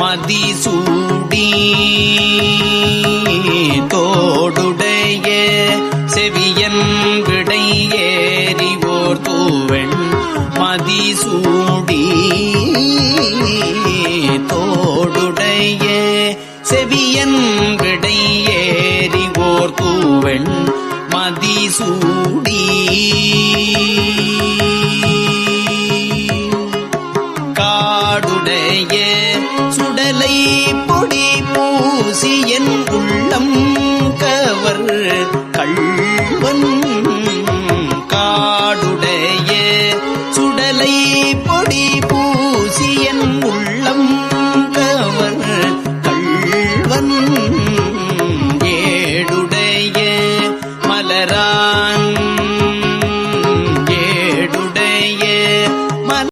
மதிசூடி தோடுடைய செவியன் விடை ஏறிவோர் தூவெண் மதிசூடி தோடுடைய செவியன் விடை ஏறிவோர் தூவெண் மதிசூடி உடைய. சுடலை பொடி பூசி என் உள்ளம் கவர். கள்வன் காடுடைய. சுடலை பொடி பூசி என் உள்ளம் கவர். கள்வன் ஏடுடைய மலரா